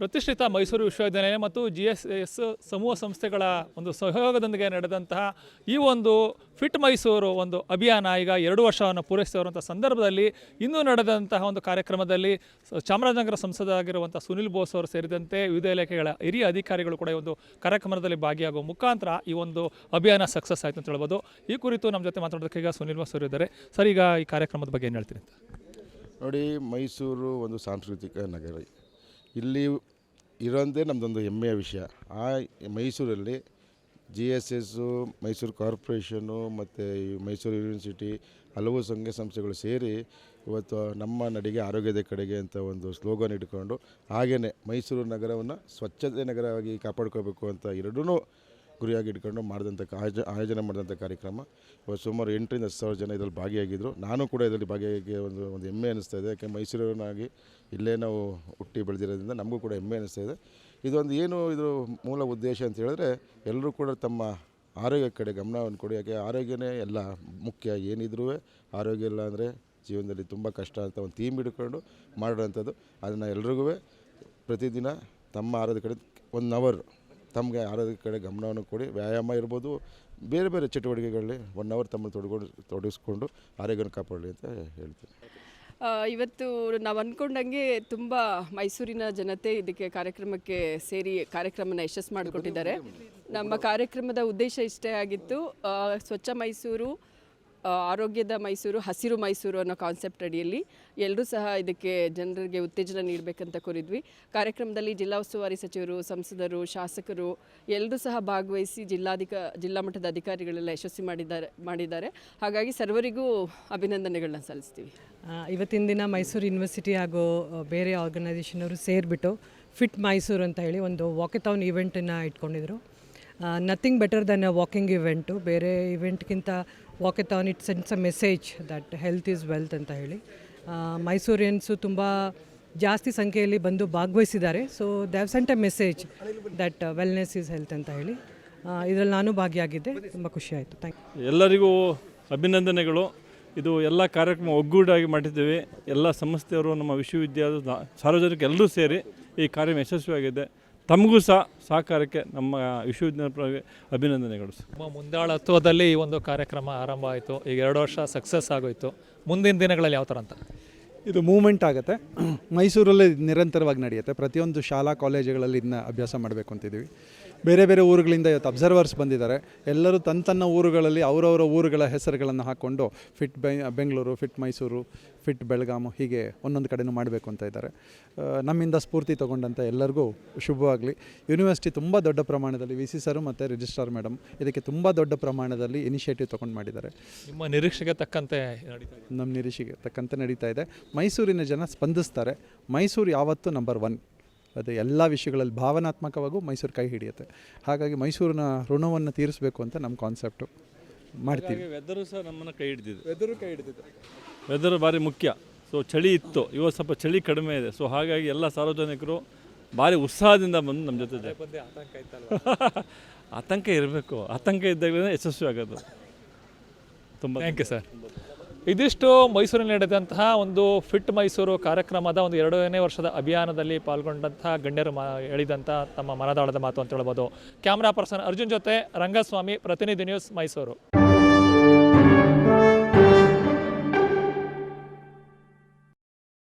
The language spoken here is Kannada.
ಪ್ರತಿಷ್ಠಿತ ಮೈಸೂರು ವಿಶ್ವವಿದ್ಯಾಲಯ ಮತ್ತು ಜಿ ಎಸ್ ಎಸ್ ಸಮೂಹ ಸಂಸ್ಥೆಗಳ ಒಂದು ಸಹಯೋಗದೊಂದಿಗೆ ನಡೆದಂತಹ ಈ ಒಂದು ಫಿಟ್ ಮೈಸೂರು ಒಂದು ಅಭಿಯಾನ ಈಗ ಎರಡು ವರ್ಷವನ್ನು ಪೂರೈಸಿರುವಂಥ ಸಂದರ್ಭದಲ್ಲಿ ಇನ್ನೂ ನಡೆದಂತಹ ಒಂದು ಕಾರ್ಯಕ್ರಮದಲ್ಲಿ ಚಾಮರಾಜನಗರ ಸಂಸದ ಆಗಿರುವಂಥ ಸುನಿಲ್ ಬೋಸ್ ಅವರು ಸೇರಿದಂತೆ ವಿವಿಧ ಇಲಾಖೆಗಳ ಹಿರಿಯ ಅಧಿಕಾರಿಗಳು ಕೂಡ ಈ ಒಂದು ಕಾರ್ಯಕ್ರಮದಲ್ಲಿ ಭಾಗಿಯಾಗುವ ಮುಖಾಂತರ ಈ ಒಂದು ಅಭಿಯಾನ ಸಕ್ಸಸ್ ಆಯಿತು ಅಂತ ಹೇಳ್ಬೋದು. ಈ ಕುರಿತು ನಮ್ಮ ಜೊತೆ ಮಾತಾಡೋದಕ್ಕೆ ಈಗ ಸುನಿಲ್ ಬೋಸ್ ಅವರು ಇದ್ದಾರೆ. ಸರ್, ಈಗ ಈ ಕಾರ್ಯಕ್ರಮದ ಬಗ್ಗೆ ಏನು ಹೇಳ್ತೀನಿ ಅಂತ? ನೋಡಿ, ಮೈಸೂರು ಒಂದು ಸಾಂಸ್ಕೃತಿಕ ನಗರ. ಇಲ್ಲಿ ಇರೋದೇ ನಮ್ಮದೊಂದು ಹೆಮ್ಮೆಯ ವಿಷಯ. ಆ ಮೈಸೂರಲ್ಲಿ G S S Mysuru corporation ಮತ್ತು ಈ ಮೈಸೂರು ಯೂನಿವರ್ಸಿಟಿ ಹಲವು ಸಂಘ ಸಂಸ್ಥೆಗಳು ಸೇರಿ ಇವತ್ತು ನಮ್ಮ ನಡಿಗೆ ಆರೋಗ್ಯದ ಕಡೆಗೆ ಅಂತ ಒಂದು ಸ್ಲೋಗನ್ ಇಟ್ಕೊಂಡು ಹಾಗೆಯೇ ಮೈಸೂರು ನಗರವನ್ನು ಸ್ವಚ್ಛತೆ ನಗರವಾಗಿ ಕಾಪಾಡ್ಕೋಬೇಕು ಅಂತ ಎರಡೂ ಗುರಿಯಾಗಿ ಇಟ್ಕೊಂಡು ಮಾಡಿದಂಥ ಆಯೋಜ, ಆಯೋಜನೆ ಮಾಡಿದಂಥ ಕಾರ್ಯಕ್ರಮ. ಇವತ್ತು ಸುಮಾರು ಎಂಟರಿಂದ ಹತ್ತು ಸಾವಿರ ಜನ ಇದರಲ್ಲಿ ಭಾಗಿಯಾಗಿದ್ದರು ನಾನು ಕೂಡ ಇದರಲ್ಲಿ ಭಾಗಿಯಾಗಿ ಒಂದು ಒಂದು ಹೆಮ್ಮೆ ಅನ್ನಿಸ್ತಾ ಇದೆ. ಯಾಕೆ ಮೈಸೂರಿನಾಗಿ ಇಲ್ಲೇ ನಾವು ಹುಟ್ಟಿ ಬೆಳೆದಿರೋದ್ರಿಂದ ನಮಗೂ ಕೂಡ ಹೆಮ್ಮೆ ಅನ್ನಿಸ್ತಾ ಇದೆ. ಇದೊಂದು ಏನು ಇದು ಮೂಲ ಉದ್ದೇಶ ಅಂತ ಹೇಳಿದ್ರೆ ಎಲ್ಲರೂ ಕೂಡ ತಮ್ಮ ಆರೋಗ್ಯ ಕಡೆ ಗಮನವನ್ನು ಕೊಡಿ. ಯಾಕೆ ಆರೋಗ್ಯನೇ ಎಲ್ಲ ಮುಖ್ಯ. ಏನಿದ್ರೂ ಆರೋಗ್ಯ ಇಲ್ಲ ಅಂದರೆ ಜೀವನದಲ್ಲಿ ತುಂಬ ಕಷ್ಟ ಅಂತ ಒಂದು ಥೀಮ್ ಹಿಡ್ಕೊಂಡು ಮಾಡೋಂಥದ್ದು ಅದನ್ನು ಎಲ್ರಿಗೂ ಪ್ರತಿದಿನ ತಮ್ಮ ಆರೋಗ್ಯದ ಕಡೆ ಒನ್ ಅವರ್ ತಮಗೆ ಆರೋಗ್ಯ ಕಡೆ ಗಮನವನ್ನು ಕೊಡಿ. ವ್ಯಾಯಾಮ ಇರ್ಬೋದು. ಬೇರೆ ಬೇರೆ ಚಟುವಟಿಕೆಗಳಲ್ಲಿ ಒನ್ ಅವರ್ ತಮ್ಮನ್ನು ತೊಡಗೊಂಡು ತೊಡಗಿಸ್ಕೊಂಡು ಆರೋಗ್ಯವನ್ನು ಕಾಪಾಡಲಿ ಅಂತ ಹೇಳ್ತೀನಿ. ಇವತ್ತು ನಾವು ಅಂದ್ಕೊಂಡಂಗೆ ತುಂಬ ಮೈಸೂರಿನ ಜನತೆ ಇದಕ್ಕೆ ಕಾರ್ಯಕ್ರಮಕ್ಕೆ ಸೇರಿ ಕಾರ್ಯಕ್ರಮನ ಯಶಸ್ಸು ಮಾಡಿಕೊಟ್ಟಿದ್ದಾರೆ. ನಮ್ಮ ಕಾರ್ಯಕ್ರಮದ ಉದ್ದೇಶ ಇಷ್ಟೇ ಆಗಿತ್ತು. ಸ್ವಚ್ಛ ಮೈಸೂರು ಆರೋಗ್ಯದ ಮೈಸೂರು, ಹಸಿರು ಮೈಸೂರು ಅನ್ನೋ ಕಾನ್ಸೆಪ್ಟ್ ಅಡಿಯಲ್ಲಿ ಎಲ್ಲರೂ ಸಹ ಇದಕ್ಕೆ ಜನರಿಗೆ ಉತ್ತೇಜನ ನೀಡಬೇಕಂತ ಕೋರಿದ್ವಿ. ಕಾರ್ಯಕ್ರಮದಲ್ಲಿ ಜಿಲ್ಲಾ ಉಸ್ತುವಾರಿ ಸಚಿವರು, ಸಂಸದರು, ಶಾಸಕರು ಎಲ್ಲರೂ ಸಹ ಭಾಗವಹಿಸಿ ಜಿಲ್ಲಾಧಿಕ, ಜಿಲ್ಲಾ ಮಟ್ಟದ ಅಧಿಕಾರಿಗಳೆಲ್ಲ ಯಶಸ್ವಿ ಮಾಡಿದ್ದಾರೆ ಮಾಡಿದ್ದಾರೆ. ಹಾಗಾಗಿ ಸರ್ವರಿಗೂ ಅಭಿನಂದನೆಗಳನ್ನ ಸಲ್ಲಿಸ್ತೀವಿ. ಇವತ್ತಿನ ದಿನ ಮೈಸೂರು ಯೂನಿವರ್ಸಿಟಿ ಹಾಗೂ ಬೇರೆ ಆರ್ಗನೈಸೇಷನ್ ಅವರು ಸೇರಿಬಿಟ್ಟು ಫಿಟ್ ಮೈಸೂರು ಅಂತ ಹೇಳಿ ಒಂದು ವಾಕೆಥಾನ್ ಈವೆಂಟನ್ನು ಇಟ್ಕೊಂಡಿದ್ರು. Nothing better than a walking event ಬೇರೆ ಇವೆಂಟ್ಗಿಂತ walkathon it sends a message that health is wealth ಅಂತ ಹೇಳಿ. ಮೈಸೂರಿಯನ್ಸು ತುಂಬ ಜಾಸ್ತಿ ಸಂಖ್ಯೆಯಲ್ಲಿ ಬಂದು ಭಾಗವಹಿಸಿದ್ದಾರೆ. So they've sent a message that wellness is health ಅಂತ ಹೇಳಿ. ಇದರಲ್ಲಿ ನಾನು ಭಾಗಿಯಾಗಿದ್ದೆ. ತುಂಬ ಖುಷಿ ಆಯಿತು. ಥ್ಯಾಂಕ್ ಎಲ್ಲರಿಗೂ ಅಭಿನಂದನೆಗಳು. ಇದು ಎಲ್ಲ ಕಾರ್ಯಕ್ರಮ ಒಗ್ಗೂಡಾಗಿ ಮಾಡಿದ್ದೀವಿ. ಎಲ್ಲ ಸಂಸ್ಥೆಯವರು, ನಮ್ಮ ವಿಶ್ವವಿದ್ಯಾಲಯದ ಸಾರ್ವಜನಿಕ ಎಲ್ಲರೂ ಸೇರಿ ಈ ಕಾರ್ಯ ಯಶಸ್ವಿಯಾಗಿದೆ. ತಮಗೂ ಸಹ ಸಹಕಾರಕ್ಕೆ ನಮ್ಮ ವಿಶ್ವವಿದ್ಯಾಲಯ ಅಭಿನಂದನೆಗಳು ನಮ್ಮ ಮುಂದಾಳತ್ವದಲ್ಲಿ ಈ ಒಂದು ಕಾರ್ಯಕ್ರಮ ಆರಂಭ ಆಯಿತು. ಈಗ ಎರಡು ವರ್ಷ ಸಕ್ಸಸ್ ಆಗೋಯಿತು. ಮುಂದಿನ ದಿನಗಳಲ್ಲಿ ಯಾವ ಥರ ಅಂತ? ಇದು ಮೂಮೆಂಟ್ ಆಗುತ್ತೆ. ಮೈಸೂರಲ್ಲೇ ನಿರಂತರವಾಗಿ ನಡೆಯುತ್ತೆ. ಪ್ರತಿಯೊಂದು ಶಾಲಾ ಕಾಲೇಜುಗಳಲ್ಲಿ ಇದನ್ನ ಅಭ್ಯಾಸ ಮಾಡಬೇಕು ಅಂತಿದ್ದೀವಿ. ಬೇರೆ ಬೇರೆ ಊರುಗಳಿಂದ ಇವತ್ತು ಅಬ್ಸರ್ವರ್ಸ್ ಬಂದಿದ್ದಾರೆ. ಎಲ್ಲರೂ ತನ್ನ ತನ್ನ ಊರುಗಳಲ್ಲಿ ಅವರವರ ಊರುಗಳ ಹೆಸರುಗಳನ್ನು ಹಾಕ್ಕೊಂಡು ಫಿಟ್ ಬೆ ಬೆಂಗಳೂರು ಫಿಟ್ ಮೈಸೂರು ಫಿಟ್ ಬೆಳಗಾಮು ಹೀಗೆ ಒಂದೊಂದು ಕಡೆನೂ ಮಾಡಬೇಕು ಅಂತ ಇದ್ದಾರೆ. ನಮ್ಮಿಂದ ಸ್ಫೂರ್ತಿ ತೊಗೊಂಡಂಥ ಎಲ್ಲರಿಗೂ ಶುಭವಾಗಲಿ. ಯೂನಿವರ್ಸಿಟಿ ತುಂಬ ದೊಡ್ಡ ಪ್ರಮಾಣದಲ್ಲಿ ವಿ ಸಿ ಸರು ಮತ್ತು ರಿಜಿಸ್ಟ್ರಾರ್ ಮೇಡಮ್ ಇದಕ್ಕೆ ತುಂಬ ದೊಡ್ಡ ಪ್ರಮಾಣದಲ್ಲಿ ಇನಿಷಿಯೇಟಿವ್ ತೊಗೊಂಡು ಮಾಡಿದ್ದಾರೆ. ನಿಮ್ಮ ನಿರೀಕ್ಷೆಗೆ ತಕ್ಕಂತೆ ನಮ್ಮ ನಿರೀಕ್ಷೆಗೆ ತಕ್ಕಂತೆ ನಡೀತಾ ಇದೆ. ಮೈಸೂರಿನ ಜನ ಸ್ಪಂದಿಸ್ತಾರೆ. ಮೈಸೂರು ಯಾವತ್ತೂ ನಂಬರ್ ಒನ್ ಅದು ಎಲ್ಲ ವಿಷಯಗಳಲ್ಲಿ ಭಾವನಾತ್ಮಕವಾಗೂ ಮೈಸೂರು ಕೈ ಹಿಡಿಯುತ್ತೆ. ಹಾಗಾಗಿ ಮೈಸೂರಿನ ಋಣವನ್ನು ತೀರಿಸಬೇಕು ಅಂತ ನಮ್ಮ ಕಾನ್ಸೆಪ್ಟು ಮಾಡ್ತೀವಿ. ವೆದರು ಸಹ ನಮ್ಮನ್ನು ಕೈ ಹಿಡಿದಿದೆ. ವೆದರು ಕೈ ಹಿಡಿದಿದೆ. ವೆದರು ಭಾರಿ ಮುಖ್ಯ. ಸೊ ಚಳಿ ಇತ್ತು. ಇವತ್ತು ಸ್ವಲ್ಪ ಚಳಿ ಕಡಿಮೆ ಇದೆ. ಸೊ ಹಾಗಾಗಿ ಎಲ್ಲ ಸಾರ್ವಜನಿಕರು ಭಾರಿ ಉತ್ಸಾಹದಿಂದ ಬಂದು ನಮ್ಮ ಜೊತೆ ಇದ್ದಾರೆ. ಆತಂಕ ಇರಬೇಕು. ಆತಂಕ ಇದ್ದಾಗ ಯಶಸ್ವಿ ಆಗೋದು. ತುಂಬ ಥ್ಯಾಂಕ್ ಯು ಸರ್ ಇದಿಷ್ಟು ಮೈಸೂರಿನಲ್ಲಿ ನಡೆದಂತಹ ಒಂದು ಫಿಟ್ ಮೈಸೂರು ಕಾರ್ಯಕ್ರಮದ ಒಂದು ಎರಡನೇ ವರ್ಷದ ಅಭಿಯಾನದಲ್ಲಿ ಪಾಲ್ಗೊಂಡಂತಹ ಗಣ್ಯರು ಮಾ ಹೇಳಿದಂಥ ತಮ್ಮ ಮನದಾಳದ ಮಾತು ಅಂತ ಹೇಳ್ಬೋದು. ಕ್ಯಾಮ್ರಾ ಪರ್ಸನ್ ಅರ್ಜುನ್ ಜೊತೆ ರಂಗಸ್ವಾಮಿ, ಪ್ರತಿನಿಧಿ ನ್ಯೂಸ್ ಮೈಸೂರು.